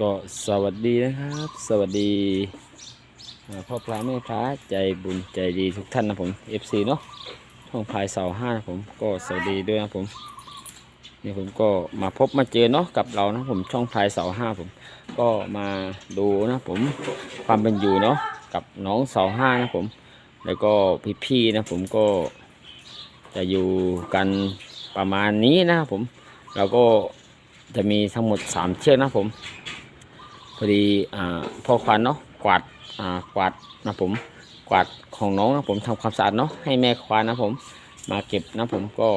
ก็สวัสดีนะครับ สวัสดีพ่อพระแม่พระใจบุญใจดีทุกท่านนะผม FC เนาะช่องพายเสาห้านะผมก็สวัสดีด้วยนะผมนี่ผมก็มาพบมาเจอเนาะกับเรานะผมช่องพายเสาห้าผม ก็มาดูนะผมความเป็นอยู่เนาะกับน้องเสาห้านะผม แล้วก็พี่ๆนะผมก็จะอยู่กันประมาณนี้นะครับผม แล้วก็จะมีทั้งหมดสามเชือกนะผม พอดีอพ่อควันเนาะกวาดกวาดนะผมกวาดของน้องนะผมทำความสะอาดเนาะให้แม่ควานนะผมมาเก็บนะผมก็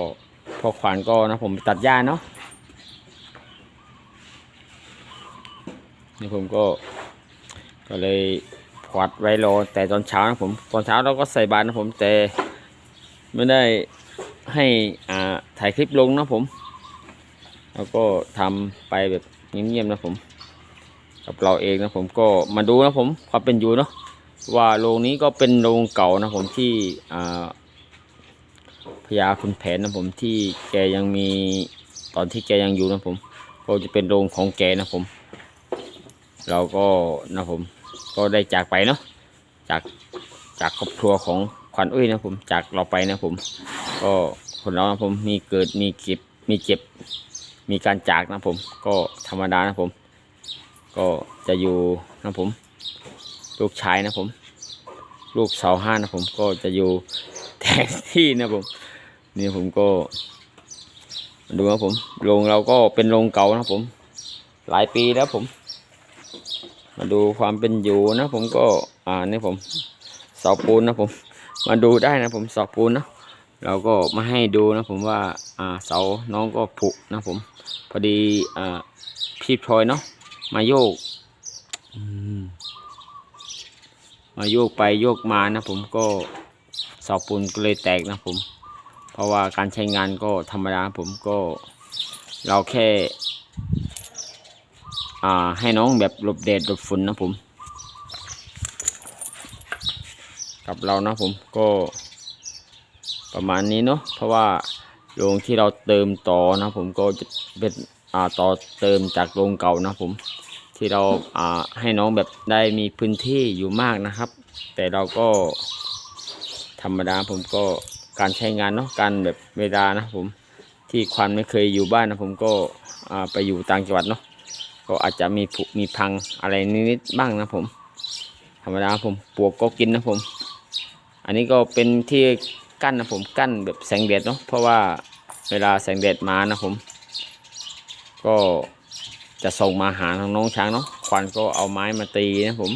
พ่อควานก็นะผมตัดหญ้าเนาะนี่ผมก็ก็เลยกวาดไว้รอแต่ตอนเช้านะผมตอนเช้าเราก็ใส่บาตรนะผมแต่ไม่ได้ให้อ่าถ่ายคลิปลงนะผม แล้วก็ทำไปแบบเงียบๆนะผม กับเราเองนะผมก็มาดูนะผมความเป็นอยู่เนาะว่าโรงนี้ก็เป็นโรงเก่านะผมที่พญาคุณแผนนะผมที่แกยังมีตอนที่แกยังอยู่นะผมก็จะเป็นโรงของแกนะผม เราก็นะผมก็ได้จากไปเนาะจากจากครอบครัวของขวัญอุ้ยนะผมจากเราไปนะผม ก็คนเรานะผมมีเกิดมีเก็บมีเจ็บมีการจากนะผม ก็ธรรมดานะผม ก็จะอยู่นะผม ลูกชายนะผม ลูกสาวห้านะผมก็จะอยู่แทนที่นะผมนี่ผมก็ ดูนะผมโรงเราก็เป็นโรงเก่านะผม หลายปีแล้วผม มาดูความเป็นอยู่นะผมก็อ่านี่ผมเสาปูนนะผม มาดูได้นะผมเสาปูนนะเราก็มาให้ดูนะผมว่าอ่าเสาน้องก็ผุนะผม พอดีอ่าพี่พลอยเนาะ มาโยกอืมมาโยกไปโยกมานะผมก็เสาปูนก็เลยแตกนะผม เพราะว่าการใช้งานก็ธรรมดาผมก็เราแค่อ่าให้น้องแบบหลบแดดหลบฝนนะผม กับเรานะผมก็ประมาณนี้เนาะเพราะว่าโรงที่เราเติมต่อนะผมก็จะเป็นอ่าต่อเติมจากโรงเก่านะผม ที่เราอ่าให้น้องแบบได้มีพื้นที่อยู่มากนะครับ แต่เราก็ธรรมดาผมก็การใช้งานเนาะการแบบเวลานะผมที่ควันไม่เคยอยู่บ้านนะผมก็อ่าไปอยู่ต่างจังหวัดเนาะก็อาจจะมีผุมีพังอะไรนิดๆบ้างนะผม ธรรมดาผมปลวกก็กินนะผม อันนี้ก็เป็นที่กั้นนะผมกั้นแบบแสงแดดเนาะเพราะว่าเวลาแสงแดดมานะผม ก็ จะส่งมาหาทางน้องช้างเนาะควันก็เอาไม้มาตีนะผม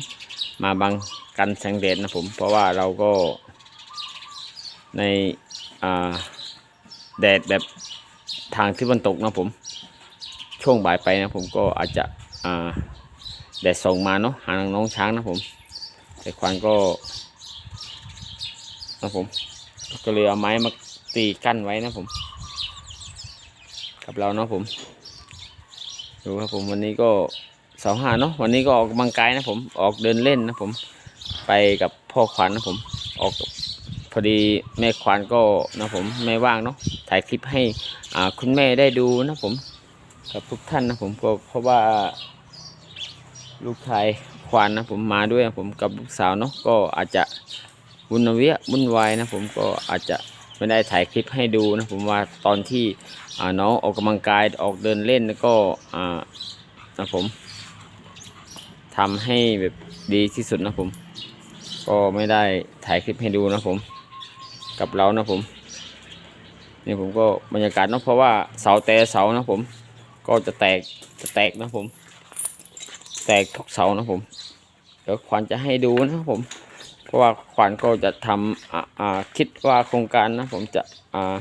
มาบังกันแสงแดดนะผม เพราะว่าเราก็ในแดดแบบทางที่มันตกนะผม ช่วงบ่ายไปนะผมก็อาจจะแดดส่งมาเนาะหาน้องช้างนะผม แต่ควันก็นะผมก็เลยเอาไม้มาตีกั้นไว้นะผม กับเราเนาะผม ดูครับผมวันนี้ก็สาหาเนาะวันนี้ก็ออกกำลังกายนะผมออกเดินเล่นนะผมไปกับพ่อขวัญนะผมออกพอดีแม่ขวัญก็นะผมไม่ว่างเนาะถ่ายคลิปให้คุณแม่ได้ดูนะผมกับทุกท่านนะผมก็เพราะว่าลูกชายควานนะผมมาด้วยนะผมกับลูกสาวเนาะก็อาจจะวุ่นเวียวุ่นวายนะผมก็อาจจะ ไม่ได้ถ่ายคลิปให้ดูนะผมว่าตอนที่น้องออกกำลังกายออกเดินเล่นแล้วก็นะผมทำให้แบบดีที่สุดนะผม ก็ไม่ได้ถ่ายคลิปให้ดูนะผม กับเรานะผมนี่ผมก็บรรยากาศเนาะเพราะว่าเสาแต่เสานะผม ก็จะแตกจะแตกนะผม แตกทุกเสานะผมเดี๋ยวขวัญจะให้ดูนะครับผม ราะว่าขวัญก็จะทำอ่าคิดว่าโครงการนะผมจะอ่า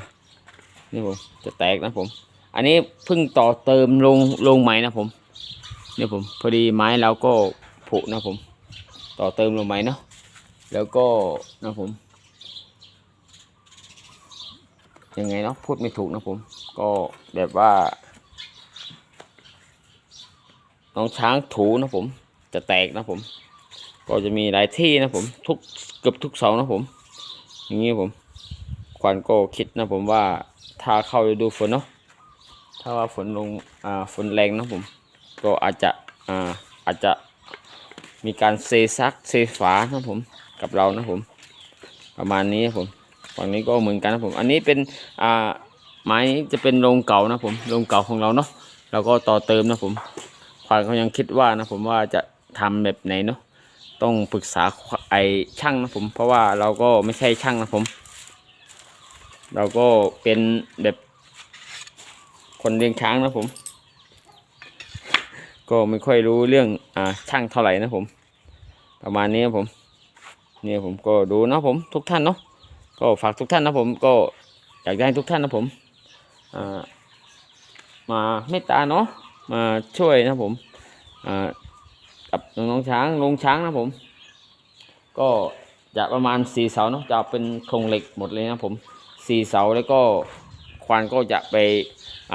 นี่ผมจะแตกนะผม อันนี้เพิ่งต่อเติมลงลงใหม่นะผมนี่ผมพอดีไม้เราก็ผุนะผม ต่อเติมลงใหม่เนาะแล้วก็นะผมยังไงเนาะพูดไม่ถูกนะผม ก็แบบว่าน้องช้างถูนะผม จะแตกนะผม ก็จะมีหลายที่นะผมทุกเกือบทุกเสานะผม อย่างนี้ผมควันก็คิดนะผมว่าถ้าเข้าฤดูฝนเนาะถ้าว่าฝนลงอ่าฝนแรงนะผม ก็อาจจะอ่าอาจจะมีการเซซักเซฝานะผมกับเรานะผม ประมาณนี้ครับผมฝั่งนี้ก็เหมือนกันนะผม อันนี้เป็นอ่าไม้นี้จะเป็นโรงเก่านะผมโรงเก่าของเราเนาะเราก็ต่อเติมนะผมควานเขายังคิดว่านะผมว่าจะทำแบบไหนเนาะ ต้องปรึกษาไอช่างนะผม เพราะว่าเราก็ไม่ใช่ช่างนะผม เราก็เป็นแบบคนเลี้ยงช้างนะผม ก็ไม่ค่อยรู้เรื่องอ่าช่างเท่าไหร่นะผม ประมาณนี้ครับผมเนี่ยผมก็ดูนะผมทุกท่านเนาะก็ฝากทุกท่านนะผมก็อยากจะให้ทุกท่านนะผมอ่ามาเมตตาเนาะมาช่วยนะผมอ่า กับน้องช้างลงช้างนะผม ก็จะประมาณสี่เสาเนาะจะเป็นโครงเหล็กหมดเลยนะผมสี่เสาแล้วก็ควานก็จะไป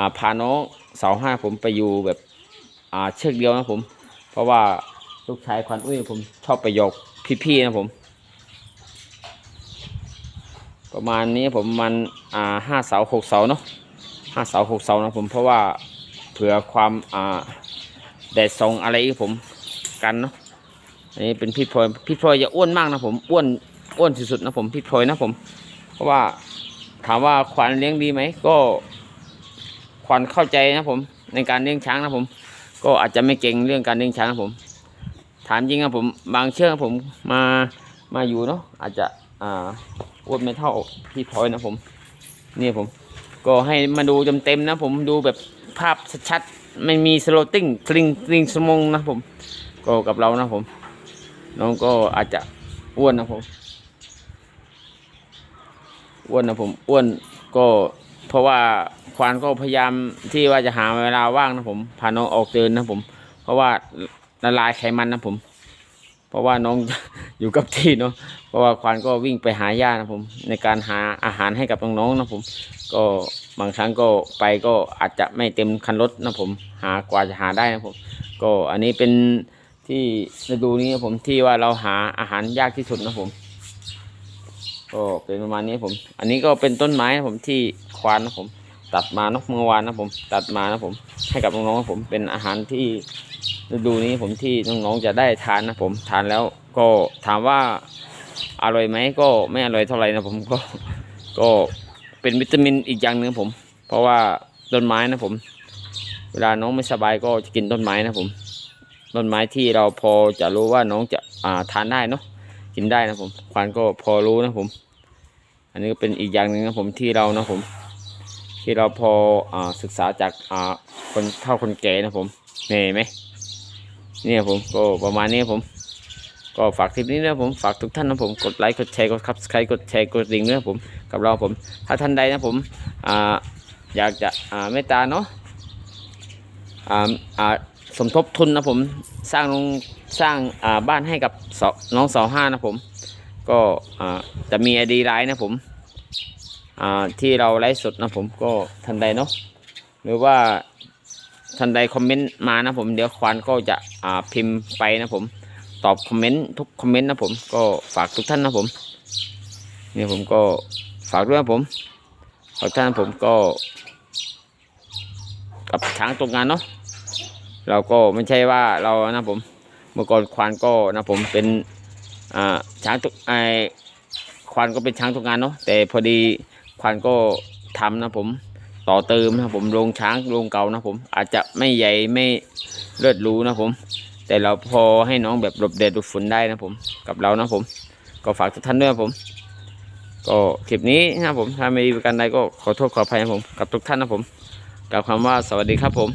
าพาน้องเสาห้าผมไปอยู่แบบเชือกเดียวนะผม เพราะว่าลูกชายควานอุ้ยผมชอบไปหยกพี่ๆนะผม ประมาณนี้ผมมันห้าเสาหกเสาเนาะห้าเสาหกเสานะผมเพราะว่าเผื่อความแดดส่องอะไรอีกผม กันเนาะอันนี้เป็นพี่พลอยพี่พลอยจะอ้วนมากนะผมอ้วนอ้วนสุดนะผมพี่พลอยนะผม เพราะว่าถามว่าควานเลี้ยงดีไหมก็ควานเข้าใจนะผม ในการเลี้ยงช้างนะผม ก็อาจจะไม่เก่งเรื่องการเลี้ยงช้างนะผม ถามจริงครับผม บางเชือกผมมามาอยู่เนาะอาจจะอ่าอ้วนไม่เท่าพี่พลอยนะผม นี่ผม ก็ให้มาดูเต็มๆนะผมดูแบบภาพชัดๆไม่มีสโลติ้งสลิงสลิงสมงนะผม ก็กับเรานะผม น้องก็อาจจะอ้วนนะผมอ้วนนะผมอ้วนก็เพราะว่าควานก็พยายามที่ว่าจะหาเวลาว่างนะผมพาน้องออกเดินนะผม เพราะว่าละลายไขมันนะผม เพราะว่าน้องอยู่กับที่เนาะเพราะว่าควานก็วิ่งไปหาหญ้านะผม ในการหาอาหารให้กับน้องๆนะผม ก็บางครั้งก็ไปก็อาจจะไม่เต็มคันรถนะผม หากว่าจะหาได้นะผม ก็อันนี้เป็น ที่ฤดูนี้ผมที่ว่าเราหาอาหารยากที่สุดนะผมก็เป็นประมาณนี้ผม อันนี้ก็เป็นต้นไม้นะผมที่ควานนะผม ตัดมานกเมื่อวานนะผม ตัดมานะผม ให้กับน้องๆผมเป็นอาหารที่ฤดูนี้ผมที่น้องๆจะได้ทานนะผมทานแล้วก็ถามว่าอร่อยไหมก็ไม่อร่อยเท่าไหร่นะผมก็ก็เป็นวิตามินอีกอย่างหนึ่งผม เพราะว่าต้นไม้นะผม เวลาน้องไม่สบายก็จะกินต้นไม้นะผม ต้นไม้ที่เราพอจะรู้ว่าน้องจะอ่าทานได้เนาะกินได้นะผมควานก็พอรู้นะผม อันนี้ก็เป็นอีกอย่างหนึ่งนะผมที่เรานะผม ที่เราพออ่าศึกษาจากอ่าคนเฒ่าคนแก่นะผมนี่เห็นไหมเนี่ยผมก็ประมาณนี้ผม ก็ฝากคลิปนี้นะผมฝากทุกท่านนะผมกดไลค์กดแชร์กดซับสไครต์กดแชร์กดดิ่งนะผมกับเราผม ถ้าท่านใดนะผมอ่าอยากจะอ่าเมตตาเนาะอ่าอ่า สมทบทุนนะผมสร้างโรงสร้างบ้านให้กับน้องสาวห้านะผม ก็จะมีไอดีไลน์นะผมที่เราไลฟ์สดนะผมก็ท่านใดเนาะหรือว่าท่านใดคอมเมนต์มานะผมเดี๋ยวควานก็จะพิมพ์ไปนะผม ตอบคอมเมนต์ทุกคอมเมนต์นะผมก็ฝากทุกท่านนะผมนี่ผมก็ฝากด้วยนะผมฝากท่านผมก็กับช้างตกงานเนาะ เราก็ไม่ใช่ว่าเรานะผมเมื่อก่อนควานก็นะผมเป็นอ่าช้างตกไอควานก็เป็นช้างตกงานเนาะแต่พอดีควานก็ทำนะผมต่อเติมนะผมโรงช้างโรงเก่านะผม อาจจะไม่ใหญ่ไม่เลิศหรูนะผม แต่เราพอให้น้องแบบหลบแดดหลบฝนได้นะผมกับเรานะผม ก็ฝากทุกท่านด้วยผม ก็คลิปนี้นะผมถ้าไม่ดีประกันใดก็ขอโทษขออภัยนะผมกับทุกท่านนะผมกล่าวคำว่าสวัสดีครับผม